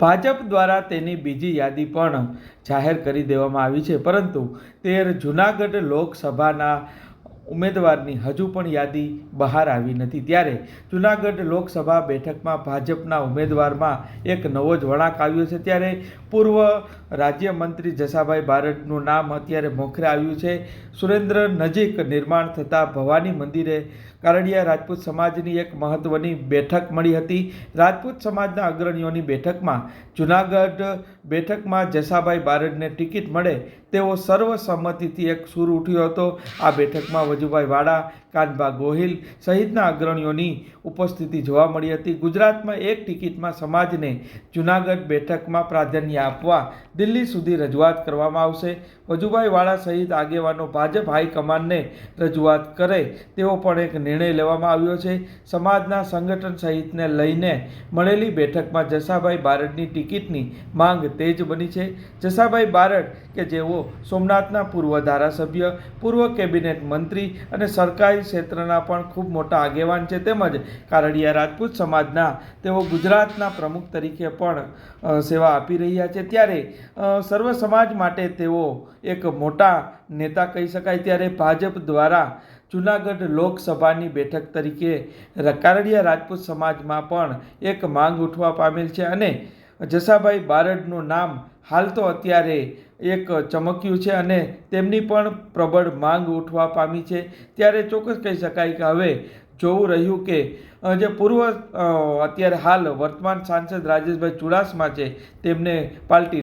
ભાજપ દ્વારા તેની બીજી યાદી પણ જાહેર કરી દેવામાં આવી છે. પરંતુ તેર જૂનાગઢ લોકસભાના ઉમેદવારની હજુ પણ યાદી બહાર આવી નથી. ત્યારે જૂનાગઢ લોકસભા બેઠકમાં ભાજપના ઉમેદવારમાં એક નવો જ વળાંક આવ્યો છે. ત્યારે પૂર્વ રાજ્યમંત્રી જસાભાઈ બારડનું નામ અત્યારે મોખરે આવ્યું છે. સુરેન્દ્ર નજીક નિર્માણ થતાં ભવાની મંદિરે કારડિયા રાજપૂત સમાજની એક મહત્વની બેઠક મળી હતી. રાજપૂત સમાજના અગ્રણીઓની બેઠકમાં જૂનાગઢ બેઠકમાં જસાભાઈ બારડને ટિકિટ મળે તેવો સર્વસંમતિથી એક સૂર ઉઠ્યો હતો. આ બેઠકમાં વજુભાઈ વાડા કાનભા ગોહિલ સહિતના અગ્રણીઓની ઉપસ્થિતિ જોવા મળી હતી. ગુજરાતમાં એક ટિકિટમાં સમાજને જૂનાગઢ બેઠકમાં પ્રાધાન્ય આપવા દિલ્હી સુધી રજૂઆત કરવામાં આવશે. વજુભાઈ વાળા સહિત આગેવાનો ભાજપ હાઈકમાન્ડને રજૂઆત કરે તેવો પણ એક નિર્ણય લેવામાં આવ્યો છે. સમાજના સંગઠન સહિતને લઈને મળેલી બેઠકમાં જસાભાઈ બારડની ટિકિટની માંગ તેજ બની છે. જસાભાઈ બારડ, કે જેઓ સોમનાથના પૂર્વ ધારાસભ્ય, પૂર્વ કેબિનેટ મંત્રી અને સરકારી ક્ષેત્રના પણ ખૂબ મોટા આગેવાન છે. તેમજ કારડિયા રાજપૂત સમાજના તેઓ ગુજરાતના પ્રમુખ તરીકે પણ સેવા આપી રહ્યા છે. ત્યારે સર્વ સમાજ માટે તેઓ એક મોટા નેતા કહી શકાય. ત્યારે ભાજપ દ્વારા જૂનાગઢ લોકસભાની બેઠક તરીકે કારડિયા રાજપૂત સમાજમાં પણ એક માંગ ઉઠવા પામેલ છે. અને જસાભાઈ બારડનું નામ હાલ તો અત્યારે એક ચમક્યું છે અને તેમની પણ પ્રબળ માંગ ઉઠવા પામી છે. ત્યારે ચોક્કસ કહી શકાય કે હવે જોવું રહ્યું કે જે પૂર્વ અત્યારે હાલ વર્તમાન સાંસદ રાજેશભાઈ ચુડાસમા છે, તેમને પાર્ટી